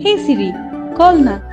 Hey Siri, call Na.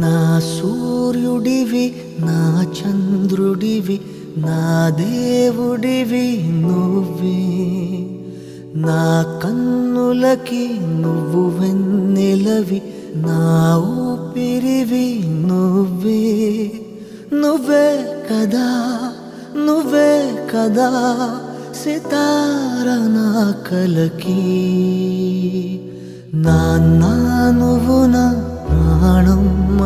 నా సూర్యుడివి నా చంద్రుడివి నా దేవుడివి నువ్వే. నా కన్నులకి నువ్వు వెన్నెలవి నా ఊపిరివి నువ్వే. నువ్వే కదా నువ్వే కదా సితార నా కలకి. నా నువ్వు నా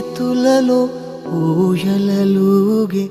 చేతులలో ఊయలలుగే